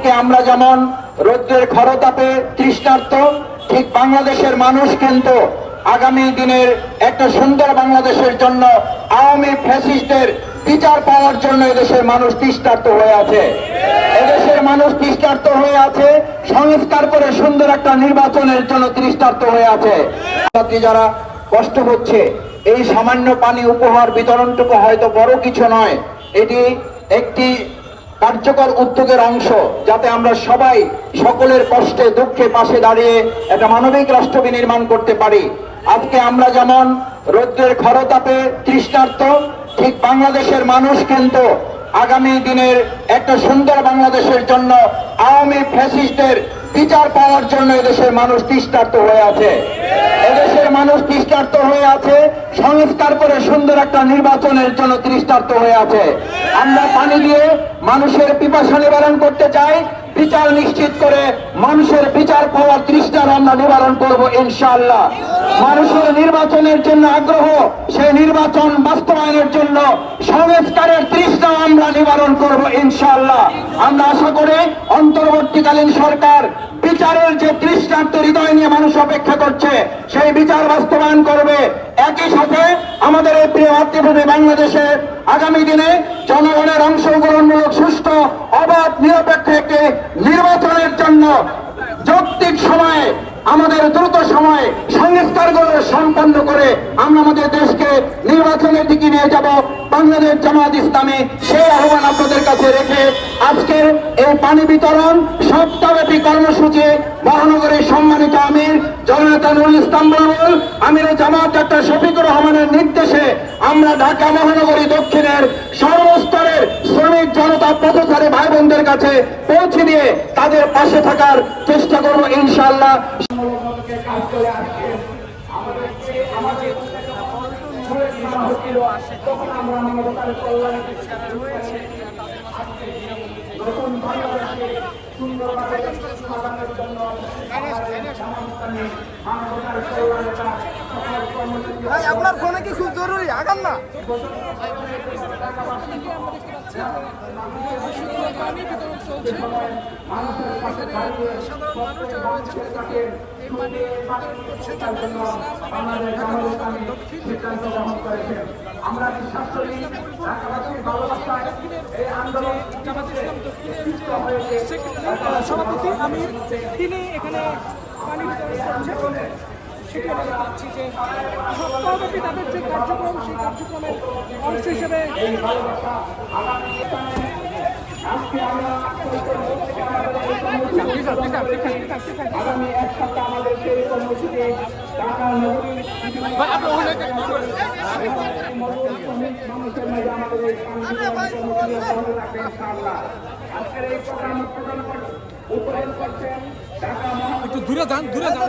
আজকে আমরা যেমন রৌদ্রের খরতাপে তৃষ্ণার্ত, ঠিক বাংলাদেশের মানুষ কিন্তু আগামী দিনের একটা সুন্দর বাংলাদেশের জন্য আওয়ামী ফ্যাসিস্টদের বিচার পাওয়ার জন্য এদেশের মানুষ তৃষ্ণার্ত হয়ে আছে। এদেশের মানুষ তৃষ্ণার্ত হয়ে আছে, সংস্কার করে সুন্দর একটা নির্বাচনের জন্য তৃষ্ণার্ত হয়ে আছে। যারা কষ্ট হচ্ছে, এই সামান্য পানি উপহার বিতরণটুকু হয়তো বড় কিছু নয়, এটি একটি কার্যকর উদ্যোগের অংশ, যাতে আমরা সবাই সকলের কষ্টে, দুঃখে পাশে দাঁড়িয়ে একটা মানবিক রাষ্ট্র নির্মাণ করতে পারি। আজকে আমরা যেমন রৌদ্রের খরতাপে তৃষ্ণার্ত, ঠিক বাংলাদেশের মানুষ কিন্তু আগামী দিনের একটা সুন্দর বাংলাদেশের জন্য আওয়ামী ফ্যাসিস্টদের বিচার পাওয়ার জন্য এদেশের মানুষ তৃষ্ণার্ত হয়ে আছে। এদেশের মানুষ তৃষ্ণার্ত হয়ে আছে, সংস্কার করে সুন্দর একটা নির্বাচনের জন্য তৃষ্ণার্ত হয়ে আছে। আমরা পানি দিয়ে মানুষের পিপাসা নিবারণ করতে চাই, বিচার নিশ্চিত করে মানুষের বিচার পাওয়ার তৃষ্ণার আমরা নিবারণ করব ইনশাআল্লাহ। মানুষের নির্বাচনের জন্য আগ্রহ, সেই নির্বাচন বাস্তবায়নের জন্য সংস্কারের তৃষ্ণা আমরা নিবারণ করব ইনশাআল্লাহ। আমরা আশা করি, অন্তর্বর্তীকালীন সরকার বিচারের যে তৃষ্ণার্ত হৃদয় নিয়ে মানুষ অপেক্ষা করছে, সেই বিচার বাস্তবায়ন করবে। একই সাথে আমাদের এই প্রিয় মাতৃভূমি বাংলাদেশে আগামী দিনে জনগণের অংশগ্রহণমূলক সুস্থ অবাধ, নিরপেক্ষ একটি নির্বাচনের জন্য যৌক্তিক সময়ে, আমাদের দ্রুত সময়ে সংস্কারগুলো সম্পন্ন করে আমরা আমাদের দেশকে নির্বাচনের দিকে নিয়ে যাব। বাংলাদেশ জামাত ইসলামী, সেই আহ্বান আপনাদের কাছে রেখে আজকের এই পানি বিতরণ সপ্তাহব্যাপী কর্মসূচি মহানগরীর সম্মানিত আমির জননেতা নুরুল ইসলাম বাবুল, আমির জামাত ডাক্তার শফিকুর রহমানের নির্দেশে আমরা ঢাকা মহানগরী দক্ষিণের সর্বস্তরের শ্রমিক জনতা পথচারী ভাই বোনদের কাছে পৌঁছে দিয়ে তাদের পাশে থাকার চেষ্টা করব আমাদেরকে, আমাদের ছুঁড়ে মারা হচ্ছিল তখন আমরা মানবতার কল্যাণে নতুন বাংলাদেশকে সুন্দরভাবে সাজানোর জন্য মানবতার কল্যাণে ভাই, আপনার ফোনে কি খুব জরুরি? আগান না। আমরা বিশ্বাস করি এই আন্দোলন সভাপতি আমির, তিনি এখানে পানি সেটি আমরা পাচ্ছি যে সপ্তাহব্যাপী তাদের যে কার্যক্রম সেই কার্যক্রমের অংশ হিসেবে আগামী দিনে আজকে আমরা আগামী এক সপ্তাহ আমাদের সেই কর্মসূচি ঢাকা একটু দূরে যান দূরে যান।